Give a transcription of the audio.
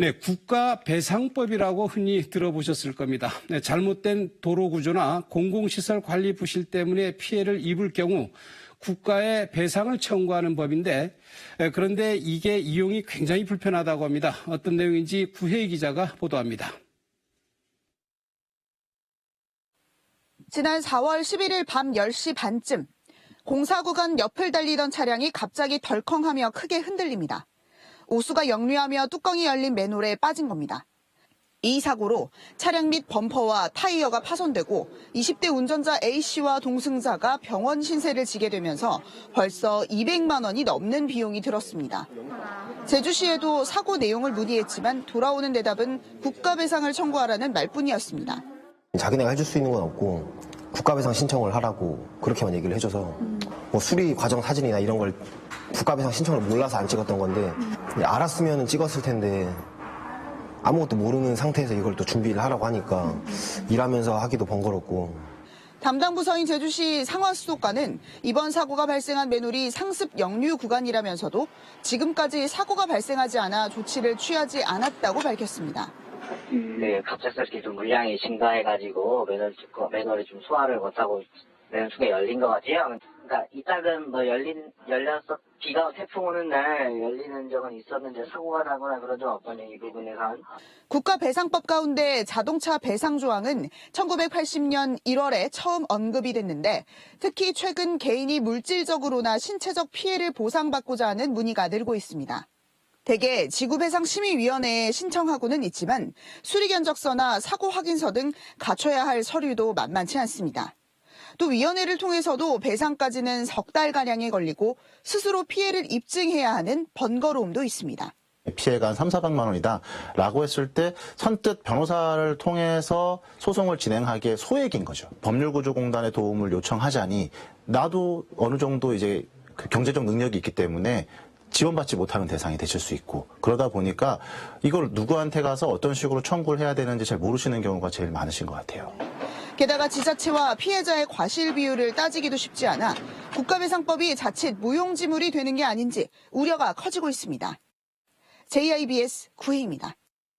네, 국가 배상법이라고 흔히 들어보셨을 겁니다. 네, 잘못된 도로 구조나 공공시설 관리 부실 때문에 피해를 입을 경우 국가에 배상을 청구하는 법인데 에, 그런데 이게 이용이 굉장히 불편하다고 합니다. 어떤 내용인지 구혜희 기자가 보도합니다. 지난 4월 11일 밤 10시 반쯤 공사 구간 옆을 달리던 차량이 갑자기 덜컹하며 크게 흔들립니다. 오수가 역류하며 뚜껑이 열린 맨홀에 빠진 겁니다. 이 사고로 차량 및 범퍼와 타이어가 파손되고 20대 운전자 A씨와 동승자가 병원 신세를 지게 되면서 벌써 200만 원이 넘는 비용이 들었습니다. 제주시에도 사고 내용을 문의했지만 돌아오는 대답은 국가배상을 청구하라는 말뿐이었습니다. 자기네가 해줄 수 있는 건 없고 국가배상 신청을 하라고 그렇게만 얘기를 해줘서 뭐 수리 과정 사진이나 이런 걸 국가배상 신청을 몰라서 안 찍었던 건데 알았으면 찍었을 텐데 아무것도 모르는 상태에서 이걸 또 준비를 하라고 하니까 일하면서 하기도 번거롭고 담당 부서인 제주시 상화수도과는 이번 사고가 발생한 맨홀이 상습 역류 구간이라면서도 지금까지 사고가 발생하지 않아 조치를 취하지 않았다고 밝혔습니다. 네, 갑작스럽게 좀 물량이 증가해가지고 매너를, 매너를 좀 소화를 못하고 순간 열린 것 같아요. 그러니까 이따금 뭐 열린 열렸어 비가 태풍 오는 날 열리는 적은 있었는데 사고가 나거나 그런 적 없거든요. 이 부분에선. 국가배상법 가운데 자동차 배상 조항은 1980년 1월에 처음 언급이 됐는데 특히 최근 개인이 물질적으로나 신체적 피해를 보상받고자 하는 문의가 늘고 있습니다. 대개 지구배상심의위원회에 신청하고는 있지만 수리견적서나 사고 확인서 등 갖춰야 할 서류도 만만치 않습니다. 또 위원회를 통해서도 배상까지는 석 달가량이 걸리고 스스로 피해를 입증해야 하는 번거로움도 있습니다. 피해가 한 3, 400만 원이다 라고 했을 때 선뜻 변호사를 통해서 소송을 진행하기에 소액인 거죠. 법률구조공단의 도움을 요청하자니 나도 어느 정도 이제 그 경제적 능력이 있기 때문에 지원받지 못하는 대상이 되실 수 있고 그러다 보니까 이걸 누구한테 가서 어떤 식으로 청구를 해야 되는지 잘 모르시는 경우가 제일 많으신 것 같아요. 게다가 지자체와 피해자의 과실 비율을 따지기도 쉽지 않아 국가배상법이 자칫 무용지물이 되는 게 아닌지 우려가 커지고 있습니다. JIBS 구혜입니다.